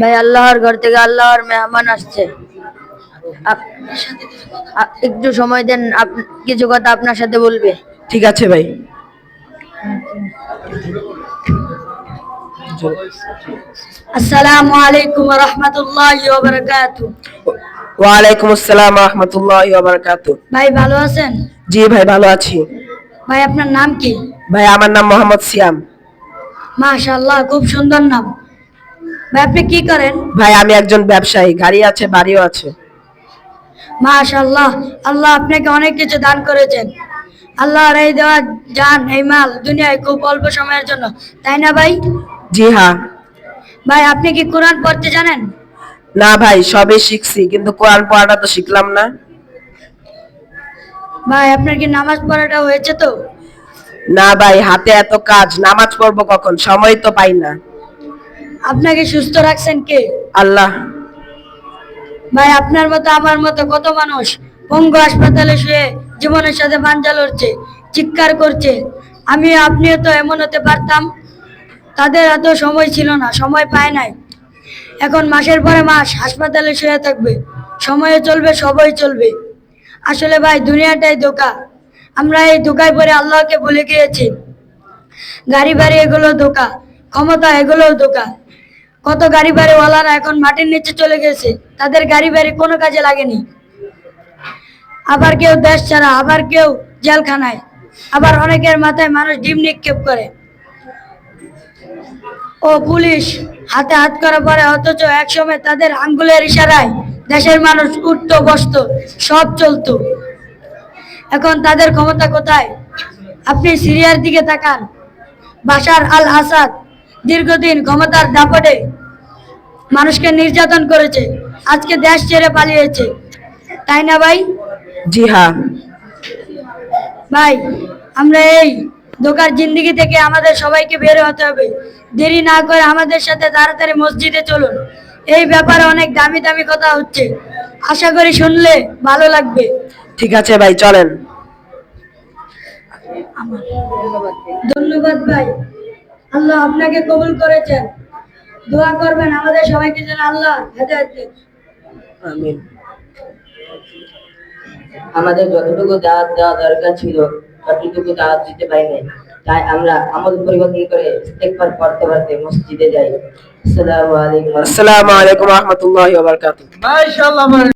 ভাই আল্লাহর ঘর থেকে আল্লাহর মেহমান আসছে। একটু সময় দেন কিছু কথা আপনার সাথে বলবে। ঠিক আছে ভাই। আসসালামু আলাইকুম রহমতুল্লাহ ওয়ালাইকুম আসসালাম রহমতুল্লাহ ভাই ভালো আছেন? জি ভাই ভালো আছি। ভাই আপনার নাম কি? ভাই আমার নাম মোহাম্মদ সিয়াম। মাশাআল্লাহ খুব সুন্দর নাম। ভাই আপনি কি করেন? ভাই আমি একজন ব্যবসায়ী গাড়ি আছে বাড়িও আছে। মাশাআল্লাহ আল্লাহ আপনাকে অনেক কিছু দান করেছেন। আল্লাহর এই দেওয়া জান এই মাল দুনিয়ায় খুব অল্প সময়ের জন্য তাই না ভাই? জি হ্যাঁ। ভাই আপনি কি কোরআন পড়তে জানেন? না ভাই সবই শিখছি কিন্তু কোরআন পড়াটা তো শিখলাম না। ভাই আপনার কি নামাজ পড়াটা হয়েছে তো? না ভাই হাতে এত কাজ নামাজ পড়ব কখন? সময় তো পাই না। আপনাকে সুস্থ রাখছেন কে? আল্লাহ। ভাই আপনার মতো আমার মতো কত মানুষ পঙ্গু হাসপাতালে শুয়ে জীবনের সাথে পাঞ্জা লড়ছে চিৎকার করছে। আমি আপনিও তো এমন হতে পারতাম। তাদের এত সময় ছিল না সময় পায় নাই। এখন মাসের পরে মাস হাসপাতালে শুয়ে থাকবে। সময়ে চলবে সবই চলবে। আসলে ভাই দুনিয়াটাই ধোকা। আমরা এই ধোকায় পরে আল্লাহকে ভুলে গিয়েছি, গাড়ি বাড়ি এগুলো ধোকা, ক্ষমতা এগুলোও ধোকা। কত গাড়ি বাড়ি বাড়িওয়ালারা এখন মাটির নিচে চলে গেছে, তাদের গাড়ি বাড়ি কোনো কাজে লাগেনি। আবার কেউ দেশ ছাড়া, আবার কেউ জেলখানায়, আবার অনেকের মাথায় মানুষ ডিম নিক্ষেপ করে। ও পুলিশ হাতে হাত করা পরে অথচ একসময় তাদের আঙ্গুলের ইশারায় দেশের মানুষ উঠতো, বসতো, সব চলতো। এখন তাদের ক্ষমতা কোথায়? আপনি সিরিয়ার দিকে তাকান। বাশার আল আসাদ দীর্ঘদিন ক্ষমতার দাপটে মানুষকে নির্যাতন করেছে আজকে দেশ ছেড়ে পালিয়েছে। তাই না ভাই? জি হ্যাঁ। ভাই আমরা এই দোকার জিন্দিগি থেকে আমাদের সবাইকে বের হতে হবে। দেরি না করে আমাদের সাথে তাড়াতাড়ি মসজিদে চলুন। এই ব্যাপারে অনেক দামি দামি কথা হচ্ছে। আশা করি শুনলে ভালো লাগবে। ঠিক আছে ভাই চলেন। ধন্যবাদ ভাই। আল্লাহ আপনাকে কবুল করেছেন। দোয়া করবেন আমাদের সবাইকে যেন আল্লাহ হেদায়েত দেন। আমিন। আমাদের যতটুকু দাওয়াত দেওয়া দরকার ছিল ততটুকু দাওয়াত দিতে পারিনি। তাই আমরা আমল পরিবর্তন করে ইস্তেগফার পড়তে পড়তে মসজিদে যাই। আসসালামু আলাইকুম। আসসালামু আলাইকুম রহমতুল্লাহ বারকাতুহ।